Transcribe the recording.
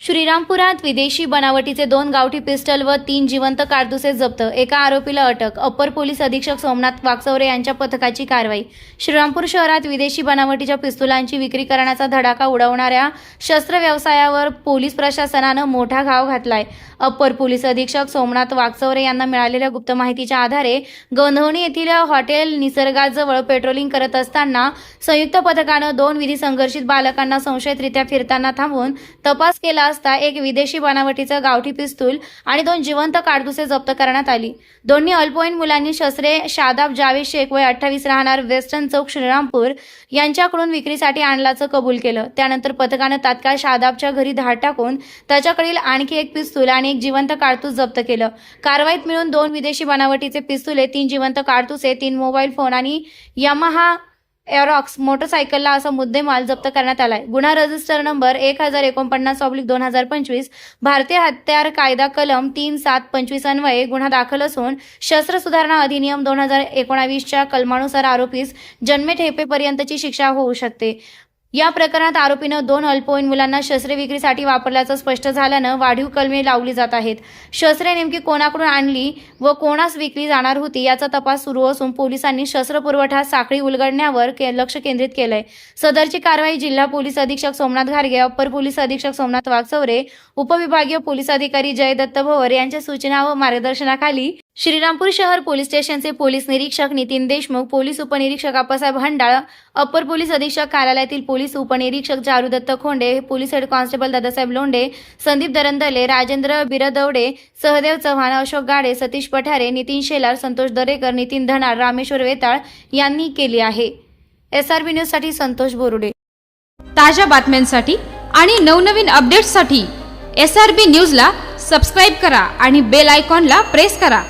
श्रीरामपुरात विदेशी बनावटीचे दोन गावठी पिस्टल व तीन जिवंत कारतुसे जप्त. एका आरोपीला अटक. अप्पर पोलीस अधीक्षक सोमनाथ वाकचौरे यांच्या पथकाची कारवाई. श्रीरामपूर शहरात विदेशी बनावटीच्या पिस्तुलांची विक्री करण्याचा धडाका उडवणाऱ्या शस्त्र व्यवसायावर पोलीस प्रशासनानं मोठा घाव घातलाय. अप्पर पोलीस अधीक्षक सोमनाथ वाकचौरे यांना मिळालेल्या गुप्त माहितीच्या आधारे गोंधवणी येथील हॉटेल निसर्गाजवळ पेट्रोलिंग करत असताना संयुक्त पथकानं दोन विधी संघर्षित बालकांना संशयितरित्या फिरताना थांबवून तपास केला असता एक विदेशी बनावटीचं गावठी पिस्तूल आणि दोन जिवंत काडतुसे जप्त करण्यात आली. दोन्ही अल्पवयीन मुलांनी शस्त्रे शादाब जावेद शेख वय अठ्ठावीस राहणार वेस्टर्न चौक श्रीरामपूर यांच्याकडून विक्रीसाठी आणल्याचं कबूल केलं. त्यानंतर पथकानं तात्काळ शादाबच्या घरी धाड टाकून त्याच्याकडील आणखी एक पिस्तूल आणि एक जिवंत काडतूस जप्त केलं. कारवाईत मिळून दोन विदेशी बनावटीचे पिस्तुले तीन जिवंत काडतुसे तीन मोबाईल फोन आणि यमाहा एरॉक्स मोटरसायकलला असा मुद्देमाल जप्त करण्यात आलाय. गुन्हा रजिस्टर नंबर एक हजार एकोणपन्नास ऑब्लिक दोन हजार पंचवीस भारतीय हत्यार कायदा कलम तीन सात पंचवीस अन्वये गुन्हा दाखल असून शस्त्र सुधारणा अधिनियम दोन हजार एकोणावीसच्या कलमानुसार आरोपीस जन्मठेपेपर्यंतची शिक्षा होऊ शकते. या प्रकरणात आरोपीनं दोन अल्पवयीन मुलांना शस्त्रे विक्रीसाठी वापरल्याचं स्पष्ट झाल्यानं वाढीव कलमे लावली जात आहेत. शस्त्रे नेमकी कोणाकडून आणली व कोणास विकली जाणार होती याचा तपास सुरू असून पोलिसांनी शस्त्र पुरवठा साखळी उलगडण्यावर के- लक्ष केंद्रित केलंय. सदरची कारवाई जिल्हा पोलीस अधीक्षक सोमनाथ घारगे अप्पर पोलीस अधीक्षक सोमनाथ वागचौरे उपविभागीय पोलीस अधिकारी जयदत्त भवर यांच्या सूचना व मार्गदर्शनाखाली श्रीरामपूर शहर पोलीस स्टेशनचे पोलीस निरीक्षक नितीन देशमुख पोलीस उपनिरीक्षक अप्पासाहेब हंडाळ अप्पर पोलीस अधीक्षक कार्यालयातील पोलीस उपनिरीक्षक Charudatt Khonde police head constable Dadasaheb Londhe Sandeep Darandale Rajendra Birdawade Sahdev Chavan Ashok Gade Satish Pathare Nitin Shelar Santosh Darekar Nitin Dhanar Rameshwar Vetal यांनी केली आहे. S R B न्यूजसाठी संतोष बोरुडे. ताज्या बातम्यांसाठी आणि नवनवीन अपडेट्ससाठी एस आर बी न्यूजला सबस्क्राईब करा आणि बेल आयकॉनला प्रेस करा.